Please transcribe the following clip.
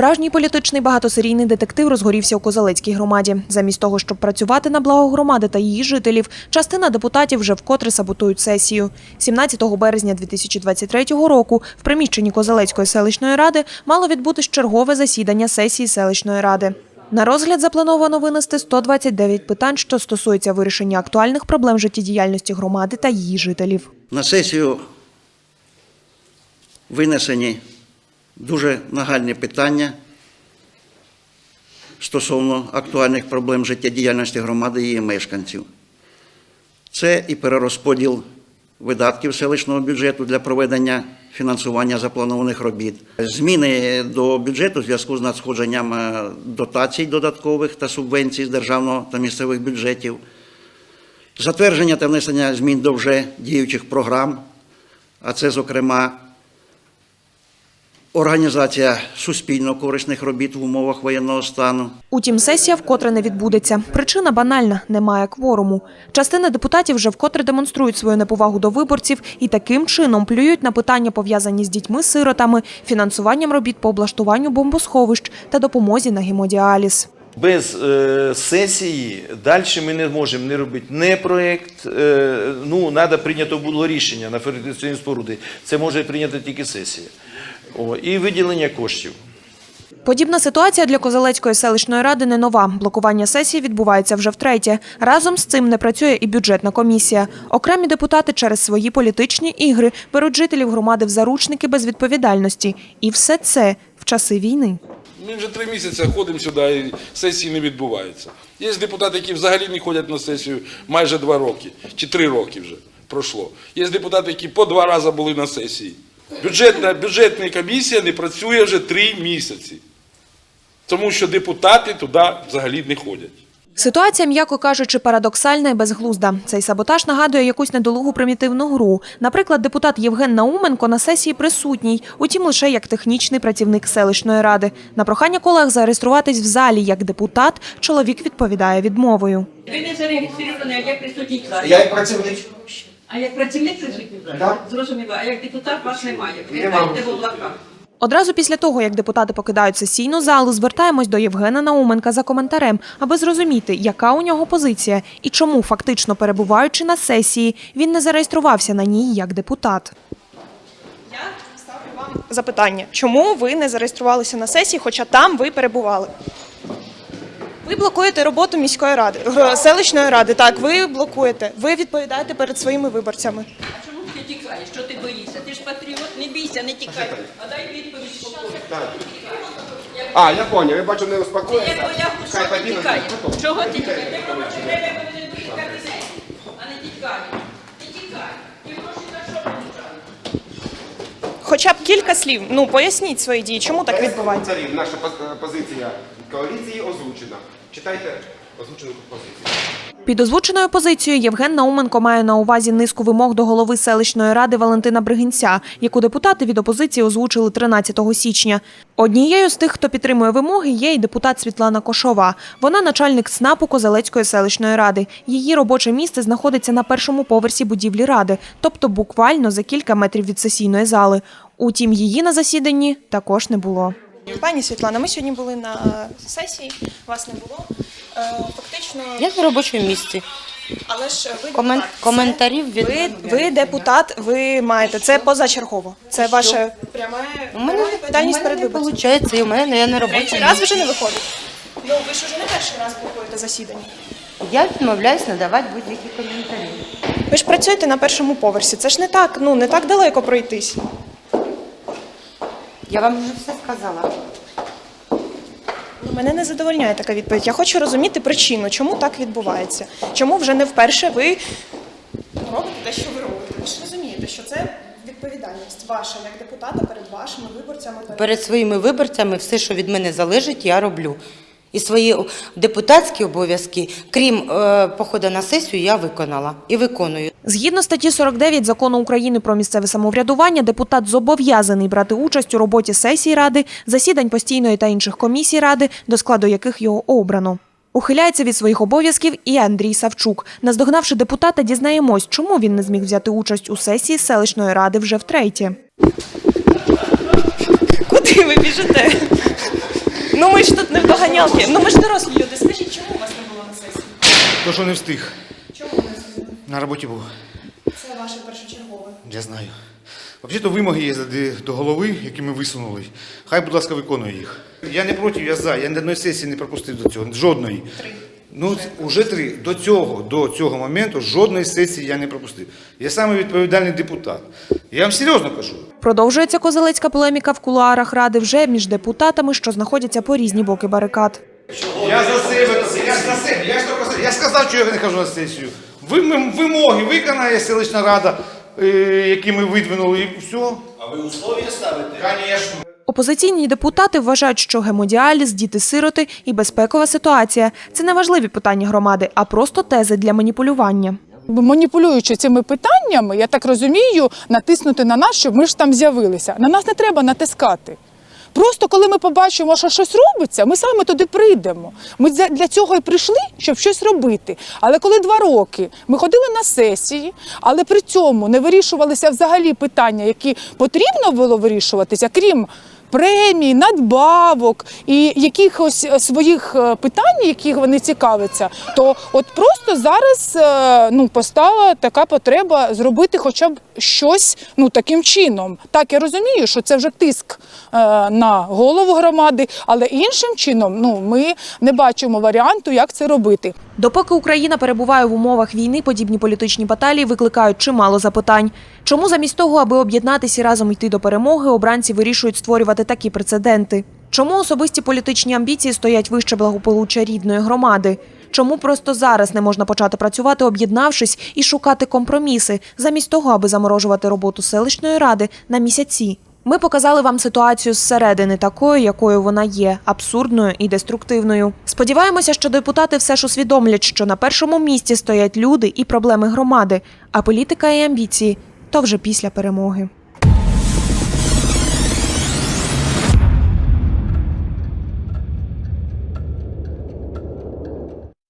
Справжній політичний багатосерійний детектив розгорівся у Козалецькій громаді. Замість того, щоб працювати на благо громади та її жителів, частина депутатів вже вкотре саботують сесію. 17 березня 2023 року в приміщенні Козалецької селищної ради мало відбутись чергове засідання сесії селищної ради. На розгляд заплановано винести 129 питань, що стосуються вирішення актуальних проблем життєдіяльності громади та її жителів. На сесію винесені дуже нагальні питання стосовно актуальних проблем життєдіяльності громади і її мешканців. Це і перерозподіл видатків селищного бюджету для проведення фінансування запланованих робіт, зміни до бюджету в зв'язку з надходженням е, дотацій додаткових та субвенцій з державного та місцевих бюджетів, затвердження та внесення змін до вже діючих програм, а це, зокрема, організація суспільно корисних робіт в умовах воєнного стану, Утім, сесія вкотре не відбудеться. Причина банальна – немає кворуму. Частина депутатів вже вкотре демонструють свою неповагу до виборців і таким чином плюють на питання, пов'язані з дітьми-сиротами, фінансуванням робіт по облаштуванню бомбосховищ та допомозі на гемодіаліз. Без е, сесії далі ми не можемо не робити не проєкт. Е, ну, треба прийнято було рішення на фортифікаційні споруди. Це може прийняти тільки сесія. О, і виділення коштів. Подібна ситуація для Козелецької селищної ради не нова. Блокування сесії відбувається вже втретє. Разом з цим не працює і бюджетна комісія. Окремі депутати через свої політичні ігри беруть жителів громади в заручники без відповідальності. І все це в часи війни. Ми вже три місяці ходимо сюди, і сесії не відбуваються. Є депутати, які взагалі не ходять на сесію майже два роки, чи три роки вже пройшло. Є депутати, які по два рази були на сесії. Бюджетна, бюджетна комісія не працює вже три місяці, тому що депутати туди взагалі не ходять. Ситуація, м'яко кажучи, парадоксальна і безглузда. Цей саботаж нагадує якусь недолугу примітивну гру. Наприклад, депутат Євген Науменко на сесії присутній, утім лише як технічний працівник селищної ради. На прохання колег зареєструватись в залі як депутат, чоловік відповідає відмовою. Ви не зареєстровані, а як присутній. Я як працівник. А як працівник присутній? Так. Зрозуміло. А як депутат вас немає. Ви в облаках. Одразу після того, як депутати покидають сесійну залу, звертаємось до Євгена Науменка за коментарем, аби зрозуміти, яка у нього позиція і чому, фактично перебуваючи на сесії, він не зареєструвався на ній як депутат. Я ставлю вам запитання, чому ви не зареєструвалися на сесії, хоча там ви перебували? Ви блокуєте роботу міської ради, селищної ради. Так, ви блокуєте. Ви відповідаєте перед своїми виборцями. А чому ти тікаєш? Що ти боїшся? Ти ж патріот, не бійся, не тікай. А дай відповідь спокійно. А, я понял, я бачу, не Я успокоїться. що ти тікаєш? Чого ти тікаєш? Ти повинен бути в кабінеті, а не тікай. Ти гроші що? Хоча б кілька слів. Ну поясніть свої дії, чому так відбувається. Наша позиція коаліції озвучена. Читайте озвучену позицію. Під озвученою позицією Євген Науменко має на увазі низку вимог до голови селищної ради Валентина Бригинця, яку депутати від опозиції озвучили 13 січня. Однією з тих, хто підтримує вимоги, є і депутат Світлана Кошова. Вона начальник СНАПу Козелецької селищної ради. Її робоче місце знаходиться на першому поверсі будівлі ради, тобто буквально за кілька метрів від сесійної зали. Утім, її на засіданні також не було. Пані Світлана, ми сьогодні були на сесії, вас не було. Фактично, Я на робочому місці. але ж ви Комен- депутат. Коментарів від ви, ви депутат, ви маєте це позачергово. Це ваше пряме У мене, пряма у відповідальність мене перед не виходить, і у мене я на робочому Третій раз місці. вже не виходить. Ну ви ж уже не перший раз блокуєте засідання. Я відмовляюсь надавати будь-які коментарі. Ви ж працюєте на першому поверсі. Це ж не так, ну не так далеко пройтись. Я вам вже все сказала. Ну, Мене не задовольняє така відповідь. Я хочу розуміти причину, чому так відбувається. Чому вже не вперше ви робите те, що ви робите. Ви ж розумієте, що це відповідальність ваша як депутата перед вашими виборцями. Перед... Перед своїми виборцями все, що від мене залежить, я роблю. І свої депутатські обов'язки, крім е, походу на сесію, я виконала і виконую. Згідно статті 49 закону України про місцеве самоврядування, депутат зобов'язаний брати участь у роботі сесій ради, засідань постійної та інших комісій ради, до складу яких його обрано. Ухиляється від своїх обов'язків і Андрій Савчук. Наздогнавши депутата, дізнаємось, чому він не зміг взяти участь у сесії селищної ради вже втретє. Куди ви біжите? Ну не. Ну ми ж дорослі люди. Скажіть, чому у вас не було на сесії? То, що не встиг. Чому не встигли? На роботі був. Це ваше першочергове. Я знаю. Взагалі-то вимоги є до- до голови, які ми висунули. Хай, будь ласка, виконує їх. Я не проти, я за. Я ні одної сесії не пропустив до цього. Жодної. Три. Ну, вже три. До цього, до цього моменту жодної сесії я не пропустив. Я саме відповідальний депутат. Я вам серйозно кажу. Продовжується козелецька полеміка в кулуарах ради вже між депутатами, що знаходяться по різні боки барикад. Я за себе, я за себе, я ж тільки я сказав, що я не хожу на сесію. Вим- Вимоги виконає селищна рада, е, які ми видвинули, і все. А ви условия ставите? Звісно. Опозиційні депутати вважають, що гемодіаліз, діти-сироти і безпекова ситуація це не важливі питання громади, а просто тези для маніпулювання. маніпулюючи цими питаннями, я так розумію, натиснути на нас, щоб ми ж там з'явилися. На нас не треба натискати. Просто коли ми побачимо, що щось робиться, ми саме туди прийдемо. Ми для цього і прийшли, щоб щось робити. Але коли два роки ми ходили на сесії, але при цьому не вирішувалися взагалі питання, які потрібно було вирішуватися, крім премій, надбавок і якихось е, своїх е, питань, яких вони цікавляться, то от просто зараз е, ну, постала така потреба зробити хоча б щось ну, таким чином. Так, я розумію, що це вже тиск на голову громади, але іншим чином ну, ми не бачимо варіанту, як це робити. Допоки Україна перебуває в умовах війни, подібні політичні баталії викликають чимало запитань. Чому замість того, аби об'єднатися і разом йти до перемоги, обранці вирішують створювати такі прецеденти? Чому особисті політичні амбіції стоять вище благополуччя рідної громади? Чому просто зараз не можна почати працювати, об'єднавшись і шукати компроміси, замість того, аби заморожувати роботу селищної ради на місяці? Ми показали вам ситуацію зсередини такою, якою вона є, абсурдною і деструктивною. Сподіваємося, що депутати все ж усвідомлять, що на першому місці стоять люди і проблеми громади, а політика і амбіції то вже після перемоги.